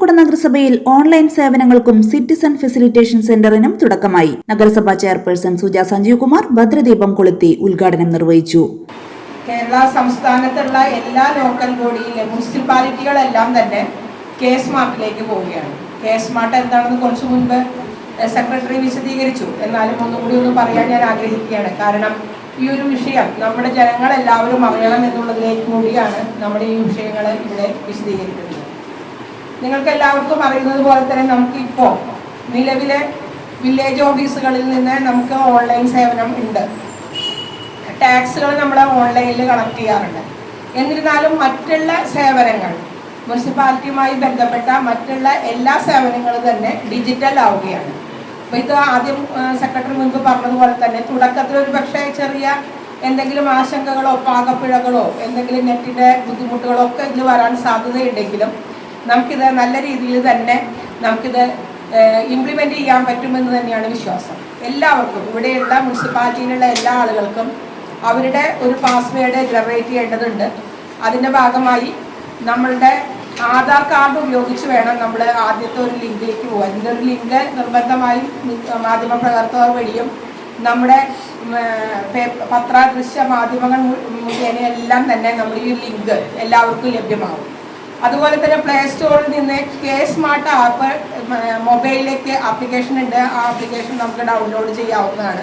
ഇരിങ്ങാലക്കുട നഗരസഭയിൽ ഓൺലൈൻ സേവനങ്ങൾക്കും citizen facilitation സെന്ററിനും തുടക്കമായി. നഗരസഭാ ചെയർപേഴ്സൺ സുജ സഞ്ജീവ് കുമാർ ഭദ്രദീപം കൊളുത്തി ഉദ്ഘാടനം നിർവഹിച്ചു. കേരള സംസ്ഥാനത്തുള്ള എല്ലാ ലോക്കൽ ബോഡിയിലെ മുനിസിപ്പാലിറ്റികളെല്ലാം തന്നെ കെ സ്മാർട്ടിലേക്ക് പോവുകയാണ്. കെ സ്മാർട്ട് എന്താണെന്ന് കുറച്ചു മുൻപ് സെക്രട്ടറി വിശദീകരിച്ചു. എന്നാലും ഒന്നുകൂടി ഒന്ന് പറയാൻ ഞാൻ ആഗ്രഹിക്കുകയാണ്. കാരണം ഈ ഒരു വിഷയം നമ്മുടെ ജനങ്ങളെല്ലാവരും അറിയണം എന്നുള്ളതിലേക്ക് കൂടിയാണ് നമ്മുടെ ഈ വിഷയങ്ങൾ ഇവിടെ വിശദീകരിക്കുന്നത്. നിങ്ങൾക്ക് എല്ലാവർക്കും അറിയുന്നത് പോലെ തന്നെ നമുക്ക് ഇപ്പോൾ നിലവിലെ വില്ലേജ് ഓഫീസുകളിൽ നിന്ന് നമുക്ക് ഓൺലൈൻ സേവനം ഉണ്ട്. ടാക്സുകൾ നമ്മൾ ഓൺലൈനിൽ കളക്ട് ചെയ്യാറുണ്ട്. എന്നിരുന്നാലും മറ്റുള്ള സേവനങ്ങൾ മുനിസിപ്പാലിറ്റിയുമായി ബന്ധപ്പെട്ട മറ്റുള്ള എല്ലാ സേവനങ്ങളും തന്നെ ഡിജിറ്റൽ ആവുകയാണ്. അപ്പോൾ ഇത് ആദ്യം സെക്രട്ടറി മുൻപ് പറഞ്ഞതുപോലെ തന്നെ തുടക്കത്തിൽ ഒരു പക്ഷേ ചെറിയ എന്തെങ്കിലും ആശങ്കകളോ പാകപ്പിഴകളോ എന്തെങ്കിലും നെറ്റിന്റെ ബുദ്ധിമുട്ടുകളോ ഒക്കെ ഇതിൽ വരാൻ സാധ്യതയുണ്ടെങ്കിലും നമുക്കിത് നല്ല രീതിയിൽ തന്നെ നമുക്കിത് ഇംപ്ലിമെന്റ് ചെയ്യാൻ പറ്റുമെന്ന് തന്നെയാണ് വിശ്വാസം. എല്ലാവർക്കും ഇവിടെയുള്ള മുനിസിപ്പാലിറ്റിയിലുള്ള എല്ലാ ആളുകൾക്കും അവരുടെ ഒരു പാസ്വേഡ് ജനറേറ്റ് ചെയ്യേണ്ടതുണ്ട്. അതിന്റെ ഭാഗമായി നമ്മളുടെ ആധാർ കാർഡ് ഉപയോഗിച്ച് വേണം നമ്മൾ ആദ്യത്തെ ഒരു ലിങ്കിലേക്ക് പോകാൻ ഇതിന്റെ ഒരു ലിങ്ക് നിർബന്ധമായും മാധ്യമ പ്രവർത്തകർ വഴിയും നമ്മുടെ പത്ര ദൃശ്യ മാധ്യമങ്ങൾ മുഖേന എല്ലാം തന്നെ നമ്മൾ ഈ ലിങ്ക് എല്ലാവർക്കും ലഭ്യമാവും. അതുപോലെ തന്നെ പ്ലേ സ്റ്റോറിൽ നിന്ന് കെ സ്മാർട്ട് ആപ്പ് മൊബൈലിലേക്ക് ആപ്ലിക്കേഷൻ ഉണ്ട്. ആ ആപ്ലിക്കേഷൻ നമുക്ക് ഡൗൺലോഡ് ചെയ്യാവുന്നതാണ്.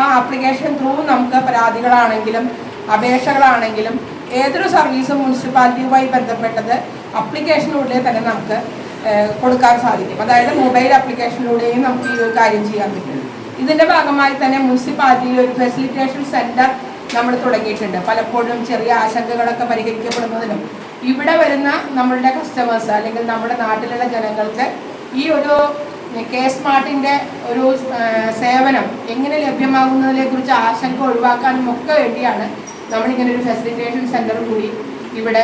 ആ ആപ്ലിക്കേഷൻ ത്രൂ നമുക്ക് പരാതികളാണെങ്കിലും അപേക്ഷകളാണെങ്കിലും ഏതൊരു സർവീസും മുനിസിപ്പാലിറ്റിയുമായി ബന്ധപ്പെട്ടത് അപ്ലിക്കേഷനിലൂടെ തന്നെ നമുക്ക് കൊടുക്കാൻ സാധിക്കും. അതായത് മൊബൈൽ ആപ്ലിക്കേഷനിലൂടെയും നമുക്ക് ഈ ഒരു കാര്യം ചെയ്യാൻ പറ്റും. ഇതിന്റെ ഭാഗമായി തന്നെ മുനിസിപ്പാലിറ്റിയിൽ ഒരു ഫെസിലിറ്റേഷൻ സെന്റർ നമ്മൾ തുടങ്ങിയിട്ടുണ്ട്. പലപ്പോഴും ചെറിയ ആശങ്കകളൊക്കെ പരിഹരിക്കപ്പെടുന്നതിനും ഇവിടെ വരുന്ന നമ്മളുടെ കസ്റ്റമേഴ്സ് അല്ലെങ്കിൽ നമ്മുടെ നാട്ടിലുള്ള ജനങ്ങൾക്ക് ഈ ഒരു കെ സ്മാർട്ടിന്റെ ഒരു സേവനം എങ്ങനെ ലഭ്യമാകുന്നതിനെ കുറിച്ച് ആശങ്ക ഒഴിവാക്കാനും ഒക്കെ വേണ്ടിയാണ് നമ്മളിങ്ങനെ ഒരു ഫെസിലിറ്റേഷൻ സെന്റർ കൂടി ഇവിടെ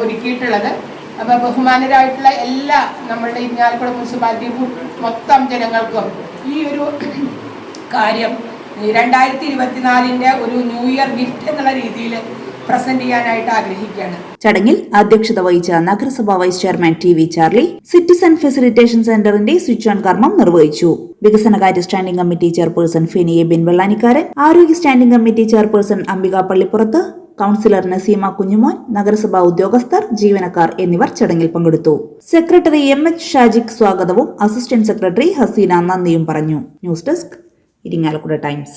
ഒരുക്കിയിട്ടുള്ളത്. അപ്പോൾ ബഹുമാനരായിട്ടുള്ള എല്ലാ നമ്മളുടെ ഇരിഞ്ഞാലക്കുട മുനിസിപ്പാലിറ്റി മൊത്തം ജനങ്ങൾക്കും ഈ ഒരു കാര്യം രണ്ടായിരത്തി ഇരുപത്തിനാലിന്റെ ഒരു ന്യൂ ഇയർ ഗിഫ്റ്റ് എന്നുള്ള രീതിയിൽ പ്രസന്റ് ചെയ്യാനായിട്ട് ആഗ്രഹിക്കുകയാണ്. ചടങ്ങിൽ അധ്യക്ഷത വഹിച്ച നഗരസഭാ vice chairman T V Charly citizen facilitation സെന്ററിന്റെ സ്വിച്ച് ഓൺ കർമ്മം നിർവഹിച്ചു. വികസനകാര്യ സ്റ്റാൻഡിംഗ് കമ്മിറ്റി ചെയർപേഴ്സൺ ഫെനിയെ ബിൻ വെള്ളാനിക്കാരൻ ആരോഗ്യ standing committee chairperson Ambika Pallippurath councillor Naseema Kunjumon നഗരസഭാ ഉദ്യോഗസ്ഥർ ജീവനക്കാർ എന്നിവർ ചടങ്ങിൽ പങ്കെടുത്തു. സെക്രട്ടറി എം എച്ച് ഷാജിക് സ്വാഗതവും അസിസ്റ്റന്റ് സെക്രട്ടറി ഹസീന നന്ദിയും പറഞ്ഞു. News desk Irinjalakuda Times.